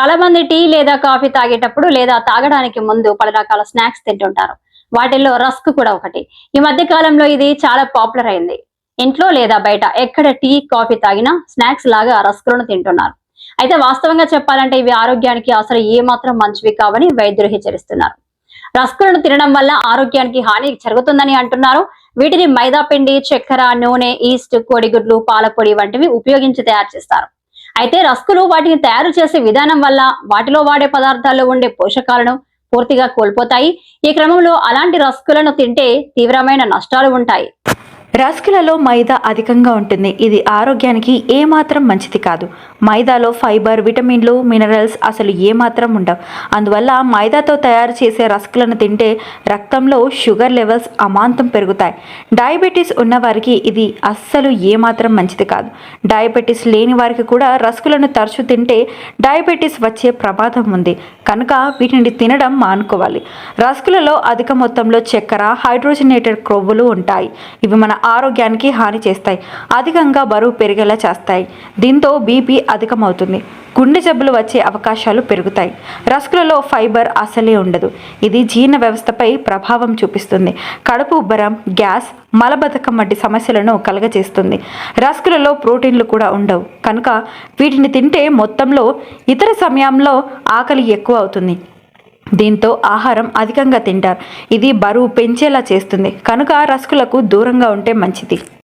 చాలా మంది టీ లేదా కాఫీ తాగేటప్పుడు లేదా తాగడానికి ముందు పలు రకాల స్నాక్స్ తింటుంటారు. వాటిల్లో రస్క్ కూడా ఒకటి. ఈ మధ్య కాలంలో ఇది చాలా పాపులర్ అయింది. ఇంట్లో లేదా బయట ఎక్కడ టీ కాఫీ తాగినా స్నాక్స్ లాగా రస్కులను తింటున్నారు. అయితే వాస్తవంగా చెప్పాలంటే ఇవి ఆరోగ్యానికి అసలు ఏమాత్రం మంచివి కావని వైద్యులు హెచ్చరిస్తున్నారు. రస్కులను తినడం వల్ల ఆరోగ్యానికి హాని జరుగుతుందని అంటున్నారు. వీటిని మైదా పిండి చక్కెర నూనె ఈస్ట్ కోడిగుడ్లు పాలపొడి వంటివి ఉపయోగించి తయారు చేస్తారు. అయితే రస్కులు వాటిని తయారు చేసే విధానం వల్ల వాటిలో వాడే పదార్థాల్లో ఉండే పోషకాలను పూర్తిగా కోల్పోతాయి. ఈ క్రమంలో అలాంటి రస్కులను తింటే తీవ్రమైన నష్టాలు ఉంటాయి. రస్కులలో మైదా అధికంగా ఉంటుంది. ఇది ఆరోగ్యానికి ఏమాత్రం మంచిది కాదు. మైదాలో ఫైబర్ విటమిన్లు మినరల్స్ అసలు ఏమాత్రం ఉండవు. అందువల్ల మైదాతో తయారు చేసే రస్కులను తింటే రక్తంలో షుగర్ లెవెల్స్ అమాంతం పెరుగుతాయి. డయాబెటీస్ ఉన్నవారికి ఇది అస్సలు ఏమాత్రం మంచిది కాదు. డయాబెటీస్ లేని వారికి కూడా రస్కులను తరచు తింటే డయాబెటీస్ వచ్చే ప్రమాదం ఉంది. కనుక వీటిని తినడం మానుకోవాలి. రస్కులలో అధిక మొత్తంలో చక్కెర హైడ్రోజనేటెడ్ క్రొవ్వులు ఉంటాయి. ఇవి మన ఆరోగ్యానికి హాని చేస్తాయి. అధికంగా బరువు పెరిగేలా చేస్తాయి. దీంతో బీపీ అధికమవుతుంది. గుండె జబ్బులు వచ్చే అవకాశాలు పెరుగుతాయి. రస్కులలో ఫైబర్ అసలే ఉండదు. ఇది జీర్ణ వ్యవస్థపై ప్రభావం చూపిస్తుంది. కడుపు ఉబ్బరం గ్యాస్ మలబద్ధకం వంటి సమస్యలను కలగజేస్తుంది. రస్కులలో ప్రోటీన్లు కూడా ఉండవు. కనుక వీటిని తింటే మొత్తంలో ఇతర సమయంలో ఆకలి ఎక్కువ అవుతుంది. దీంతో ఆహారం అధికంగా తింటారు. ఇది బరువు పెంచేలా చేస్తుంది. కనుక రస్కులకు దూరంగా ఉంటే మంచిది.